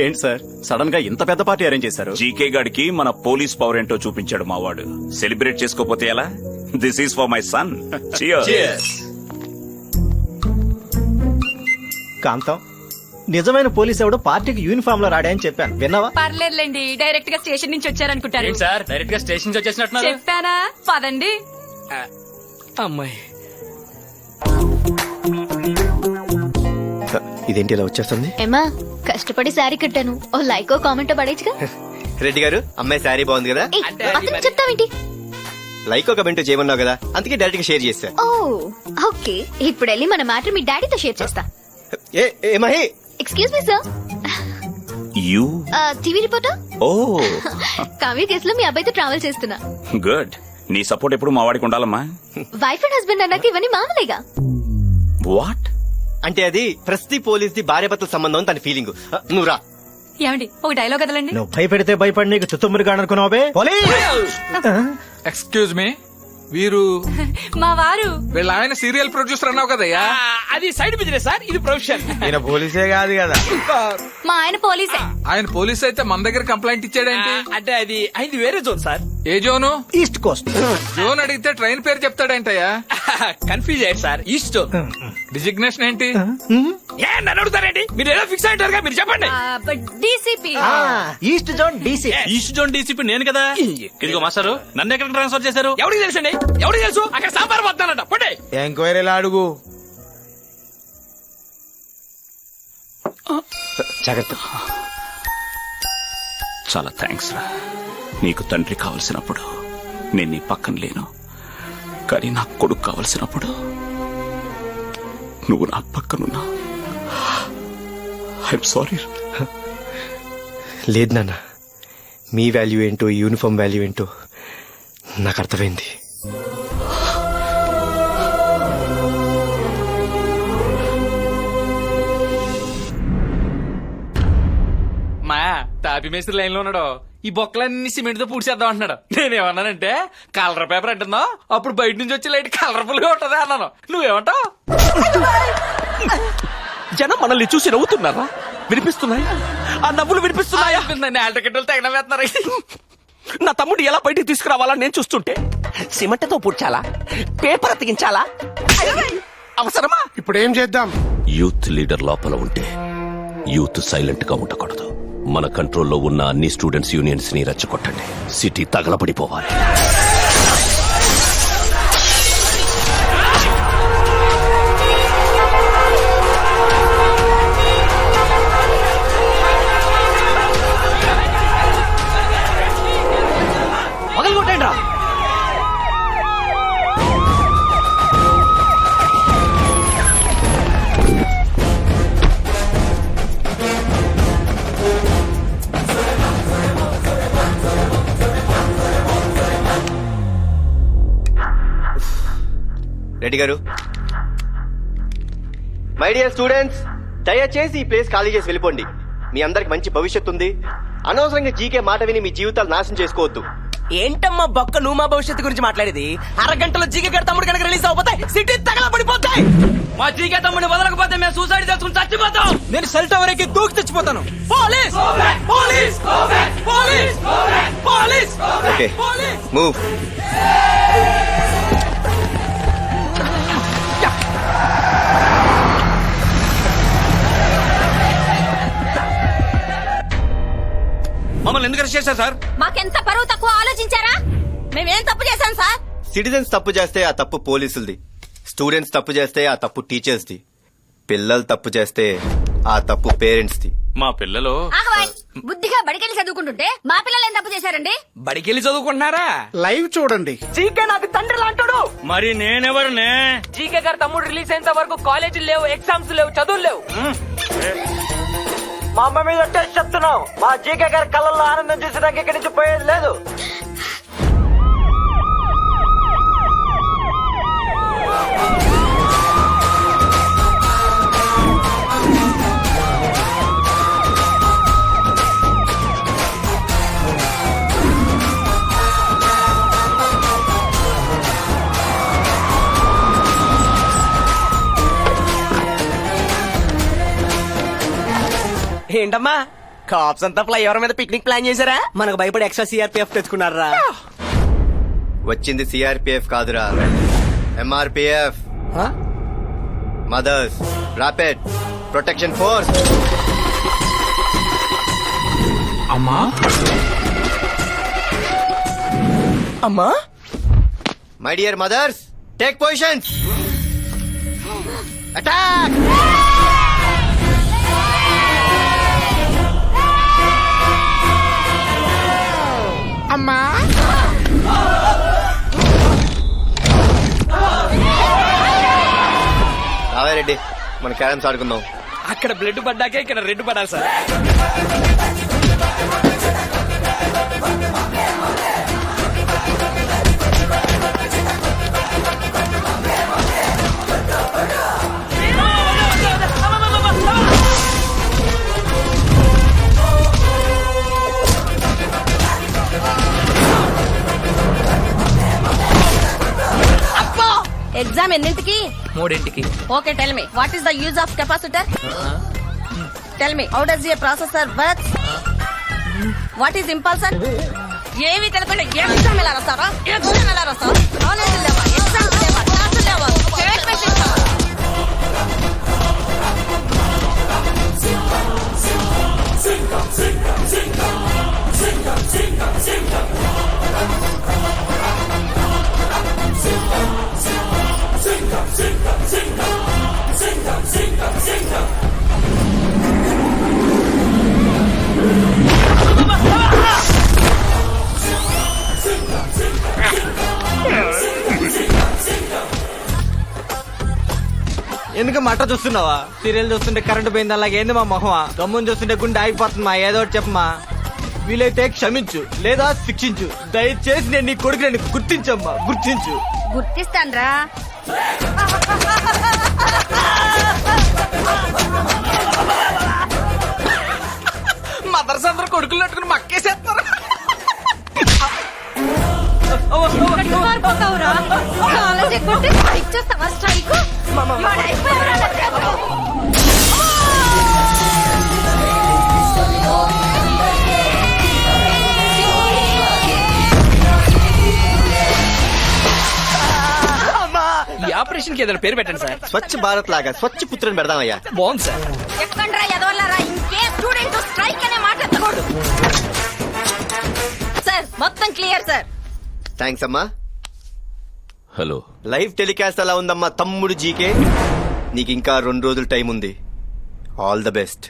ఏంటి సార్? సడన్గా ఇంత పెద్ద పార్టీ అరేంజ్ చేశారు? జీకే గాడికి మన పోలీస్ పవర్ ఏంటో చూపించాడు మావాడు. సెలబ్రేట్ చేసుకోపోతే ఎలా? This is for my son Kantham నిజమైన పోలీస్ ఎవడో పార్టీకి యూనిఫామ్లో రాడే అని చెప్పాను. విన్నావా? పర్లేదులేండి డైరెక్ట్గా స్టేషన్ నుంచి వచ్చారనుకుంటారు. సార్? డైరెక్ట్గా స్టేషన్ నుంచి వచ్చేసినట్టున్నారు? చెప్పానా? పదండి. అమ్మాయి. ఇదేంటి ఇలా వచ్చేస్తుంది? ఏమా కష్టపడి శారీ కట్టాను. ఓ లైకో కామెంట్ పడేచ్చుగా రెడ్డి గారు అమ్మాయి శారీ బాగుంది కదా? అతను చెప్తావేంటి? లైక్ ఒక కమెంట్ చేయమన్నావు కదా అందుకే డైరెక్ట్గా షేర్ చేశా. Oh okay. ఇప్పుడు వెళ్ళి మన మ్యాటర్ మీ డాడీతో షేర్ చేస్తా. ఏ ఏ Mahi! Excuse me sir U TV reporter ఓ. కావ్య కేసులో మీ అబ్బాయితో ట్రావెల్ చేస్తున్నా. గుడ్ నీ సపోర్ట్ ఎప్పుడు మా వాడికి ఉండాలమ్మా? వైఫ్ అండ్ హస్బెండ్ అన్నాక ఇవన్నీ మామూలేగా? వాట్ అంటే అది ప్రతి పోలీస్ ది భార్య భర్తల సంబంధం తన ఫీలింగ్ నువ్వు రా. ఏమండి? ఒక డైలాగ్ కదలండి. నువ్వు భయపెడితే భయపడి నీకు తుత్తుమ్మిరిగా అనుకున్నావే పోలీస్! ఎక్స్క్యూజ్ మీ వీరు మా వారు. వీళ్ళ ఆయన సీరియల్ ప్రొడ్యూసర్ అన్నావు కదయ్యా? అది సైడ్ బిజినెస్ సార్ ఇది ప్రొఫెషన్ ఈయన పోలీసే కాదు కదా. మా ఆయన పోలీసే. ఆయన పోలీస్ అయితే మన దగ్గర కంప్లైంట్ ఇచ్చాడేంటి? అంటే అది అయింది వేరే జోన్ సార్. ఏ జోను? East coast. జోన్ అడిగితే ట్రైన్ పేరు చెప్తాడేంటయ్యా. కన్ఫ్యూజ్ అయ్యారు సార్. ఈస్ట్. డిజిగ్నేషన్ ఏంటి? ఏ నన్ను అడుగుతారండి మీరు ఏదో ఫిక్స్ అయ్యారుగా మీరు చెప్పండి. DCP. East zone DC. East zone DCP నేను కదా. ఇదిగో మాస్టారు నన్ను ఎక్కడికి ట్రాన్స్ఫర్ చేశారు? ఎవరికి తెలుసండి ఎవరికి తెలుసు? అక్కడ సాంబార్ వస్తానంట పొండి. ఎంక్వైరీలు అడుగు? జాగ్రత్త. చాలా థ్యాంక్స్ రా. నీకు తండ్రి కావలసినప్పుడు నేను నీ పక్కన లేను. కానీ నాకు కొడుకు కావలసినప్పుడు నువ్వు నా పక్కనున్నా. ఐఎమ్ సారీ లేదు నాన్న. మీ వాల్యూ ఏంటో యూనిఫామ్ వాల్యూ ఏంటో నాకు అర్థమైంది. మా తాపి మేస్త్రి లైన్లో ఉన్నాడు. ఈ బొక్కలన్నీ సిమెంట్తో పూడ్చేద్దాం అంటున్నాడు. నేనేమన్నానంటే కలర్ పేపర్ అంటున్నా అప్పుడు బయట నుంచి వచ్చి లైట్ కలర్ఫుల్గా ఉంటది అన్నాను. నువ్వేమంటావు? జనం మనల్ని చూసి నవ్వుతున్నారా? వినిపిస్తున్నాయి? ఆ నవ్వులు వినిపిస్తున్నాయా? నేల టికెట్లు తెగన వేస్తున్నారు నా తమ్ముడు ఎలా బయటికి తీసుకురావాలని నేను చూస్తుంటే? సిమెంట్తో పూడ్చాలా? పేపర్ అతికించాలా? అవసరమా? ఇప్పుడు ఏం చేద్దాం? యూత్ లీడర్ లోపల ఉంటే యూత్ సైలెంట్గా ఉండకూడదు. మన కంట్రోల్లో ఉన్న అన్ని స్టూడెంట్స్ యూనియన్స్ని రెచ్చగొట్టండి. సిటీ తగలబడిపోవాలి. రెడ్డి గారు. మై డియర్ స్టూడెంట్స్ దయచేసి ఈ ప్లేస్ ఖాళీ చేసి వెళ్ళిపోండి. మీ అందరికి మంచి భవిష్యత్తు ఉంది. అనవసరంగా జీకే మాట విని మీ జీవితాలు నాశనం చేసుకోవద్దు. ఏంటమ్మా బొక్క నువ్వు మా భవిష్యత్తు గురించి మాట్లాడేది? అరగంటలో జీకే గడ తమ్ముడు కనుక రిలీజ్ అవపోతాయి సిటీ తగల పడిపోతాయి. మా జీకే తమ్ముడిని వదలకపోతే మేము సూసైడ్ చేసుకుని చచ్చిపోతాం. నేను సెల్ టవర్ ఎక్కి దూకి చచ్చిపోతాను police! Police! Police! Police! Move arrest చేశారు సార్. మాకెంత పరువు తక్కువ ఆలోచించారా? మేమేం తప్పు చేశాం సార్? సిటిజన్స్ తప్పు చేస్తే ఆ తప్పు పోలీసులది. స్టూడెంట్స్ తప్పు చేస్తే ఆ తప్పు టీచర్స్ది. పిల్లలు తప్పు చేస్తే ఆ తప్పు పేరెంట్స్ది. మా పిల్లలు ఆగవాయ్ బుద్ధిగా బడికెళ్ళి చదువుకుంటుంటే మా పిల్లలు ఏం తప్పు చేశారండి? బడికెళ్ళి చదువుకుంటున్నారా? లైవ్ చూడండి. జీకే నాకు తండ్రి లాంటాడు. మరి నేనెవరినే? జీకే గారు తమ్ముడు రిలీజ్ అయ్యేంత వరకు కాలేజీలు లేవు ఎగ్జామ్స్ లేవు చదువులు లేవు. మా అమ్మ మీద టెస్ట్ చెప్తున్నావు మా జీకే గారి కళ్ళల్లో ఆనందం చూసేదానికి ఇక్కడి నుంచి పోయేది లేదు. ఏంటమ్మా? కాప్స్ అంతా ఫ్లైఓవర్ మీద పిక్నిక్ ప్లాన్ చేశారా? మనకు భయపడి ఎక్స్ట్రా సిఆర్పిఎఫ్ తెచ్చుకున్నారా? వచ్చింది సిఆర్పిఎఫ్ కాదురా. MRPF mothers rapid protection force అమ్మా? అమ్మా? My dear mothers take positions attack Reddy మన క్యారమ్స్ ఆడుకుందాం. అక్కడ బ్లడ్ పడ్డాకే ఇక్కడ రెడ్ పడాలి సార్. ఎగ్జామ్ ఎన్నింటికి? మూడింటికి. Okay tell me what is the use of capacitor tell me how does a processor work what is impulsion ఏవి తెలియకుండా exam ఎలా రాస్తారా? ఎగ్జామ్ ఎలా రాస్తారా? నాలెడ్జ్ లేవా? ఎగ్జామ్ ఎందుకు మట చూస్తున్నావా? సీరియల్ చూస్తుంటే కరెంట్ పోయింది అలాగే. ఏంది మా మొహమా? గమ్ముని చూస్తుంటే గుండె ఆగిపోతుందమ్మా ఏదో ఒకటి చెప్పమా వీలైతే క్షమించు లేదా శిక్షించు. దయచేసి నేను నీ కొడుకుని గుర్తించమ్మా గుర్తించు గుర్తిస్తాన్రా. మదర్స్ అందరూ కొడుకులు పెట్టుకుని మక్కేసేస్తున్నారు. మారిపోతావురా కాలేజ్ ఎక్కుంటే స్ట్రైక్ చేస్తావా? స్ట్రైక్? ఈ ఆపరేషన్కి ఏదైనా పేరు పెట్టండి సార్. స్వచ్ఛ భారత్ లాగా స్వచ్ఛ పుత్రుని పెడదామయ్యా. బాగుంది సార్. ఎక్కండ్రా ఎదవల్లారా ఇంకే స్టూడెంట్ స్ట్రైక్ అనే మాట ఎత్తకూడదు. సార్ మొత్తం క్లియర్ సార్. థ్యాంక్స్ అమ్మా. హలో లైవ్ టెలికాస్ట్ అలా ఉందమ్మా తమ్ముడు జీకే. నీకు ఇంకా రెండు రోజులు టైం ఉంది ఆల్ ద బెస్ట్